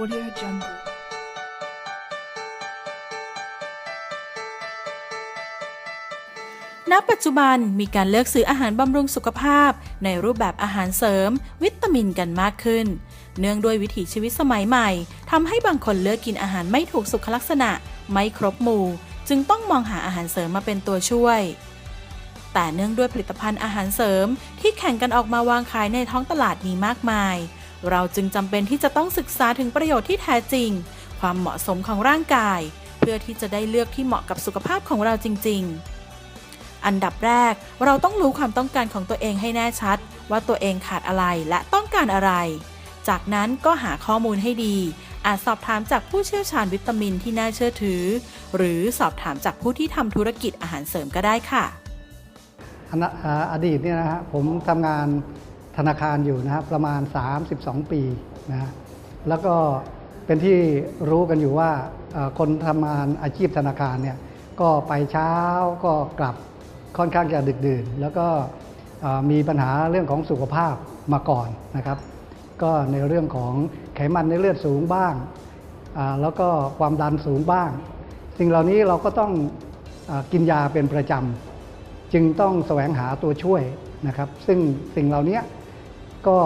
Audio Jungle. ณ ปัจจุบันมีการเลือกซื้ออาหารบำรุงสุขภาพ ในรูปแบบอาหารเสริม วิตามินกันมากขึ้น เนื่องด้วยวิถีชีวิตสมัยใหม่ทำให้บางคนเลือกกินอาหารไม่ถูกสุขลักษณะ ไม่ครบหมู่ จึงต้องมองหาอาหารเสริมมาเป็นตัวช่วยแต่เนื่องด้วยผลิตภัณฑ์อาหารเสริมที่แข่งกันออกมาวางขายในท้องตลาดมีมากมาย เราจึงจำเป็นที่จะต้องศึกษาถึงประโยชน์ที่แท้จริง ความเหมาะสมของร่างกาย เพื่อที่จะได้เลือกที่เหมาะกับสุขภาพของเราจริง ๆ อันดับแรกเราต้องรู้ความต้องการของตัวเองให้แน่ชัด ว่าตัวเองขาดอะไรและต้องการอะไร จากนั้นก็หาข้อมูลให้ดี อาจสอบถามจากผู้เชี่ยวชาญวิตามินที่น่าเชื่อถือ หรือสอบถามจากผู้ที่ทำธุรกิจอาหารเสริมก็ได้ค่ะออดีตเนี่ยนะฮะผมทำงาน ธนาคารอยู่นะครับประมาณ 32 ปีนะแล้วก็เป็นที่รู้กันอยู่ว่าคนทำงานอาชีพธนาคารเนี่ยก็ไปเช้าก็กลับค่อนข้างจะดึกดื่น แล้วก็มีปัญหาเรื่องของสุขภาพมาก่อนนะครับ ก็ในเรื่องของไขมันในเลือดสูงบ้าง แล้วก็ความดันสูงบ้าง สิ่งเหล่านี้เราก็ต้องอกินยาเป็นประจำจึงต้องแสวงหาตัวช่วยนะครับ ซึ่งสิ่งเหล่านี้ ก็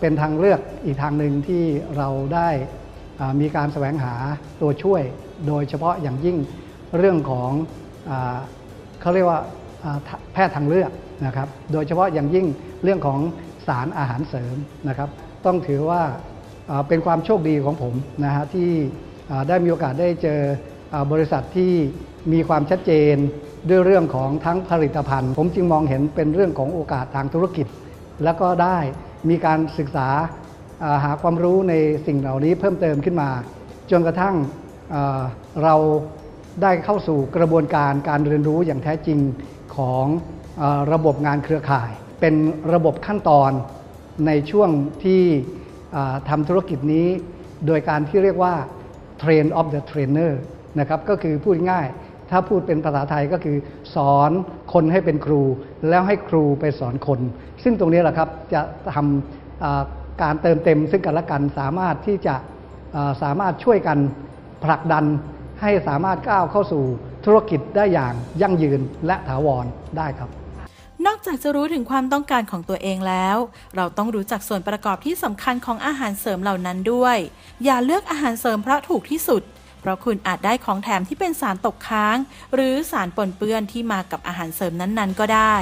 เป็นทางเลือกอีกทางหนึ่งที่เราได้มีการแสวงหาตัวช่วย โดยเฉพาะอย่างยิ่งเรื่องของอเขาเรียกว่าแพทย์ทางเลือกนะครับ โดยเฉพาะอย่างยิ่งเรื่องของสารอาหารเสริมนะครับ ต้องถือว่าเป็นความโชคดีของผมนะฮะที่ได้มีโอกาสได้เจอบริษัทที่มีความชัดเจนด้วยเรื่องของทั้งผลิตภัณฑ์ ผมจึงมองเห็นเป็นเรื่องของโอกาสทางธุรกิจ แล้วก็ได้มีการศึกษาหาความรู้ในสิ่งเหล่านี้เพิ่มเติมขึ้นมา จนกระทั่งเราได้เข้าสู่กระบวนการการเรียนรู้อย่างแท้จริงของระบบงานเครือข่าย เป็นระบบขั้นตอนในช่วงที่ทำธุรกิจนี้ โดยการที่เรียกว่า Train of the Trainer นะครับก็คือพูดง่าย ถ้าพูดเป็นภาษาไทยก็คือ สอนคนให้เป็นครู แล้วให้ครูไปสอนคน ซึ่งตรงนี้แหละครับจะทำการเติมเต็มซึ่งกันและกันสามารถที่จะสามารถช่วยกันผลักดันให้สามารถก้าวเข้าสู่ธุรกิจได้อย่างยั่งยืนและถาวรได้ครับ นอกจากจะรู้ถึงความต้องการของตัวเองแล้ว เราต้องรู้จักส่วนประกอบที่สำคัญของอาหารเสริมเหล่านั้นด้วย อย่าเลือกอาหารเสริมเพราะถูกที่สุด เพราะคุณอาจได้ของแถมที่เป็นสารตกค้าง หรือสารปนเปื้อนที่มากับอาหารเสริมนั้นๆ ก็ได้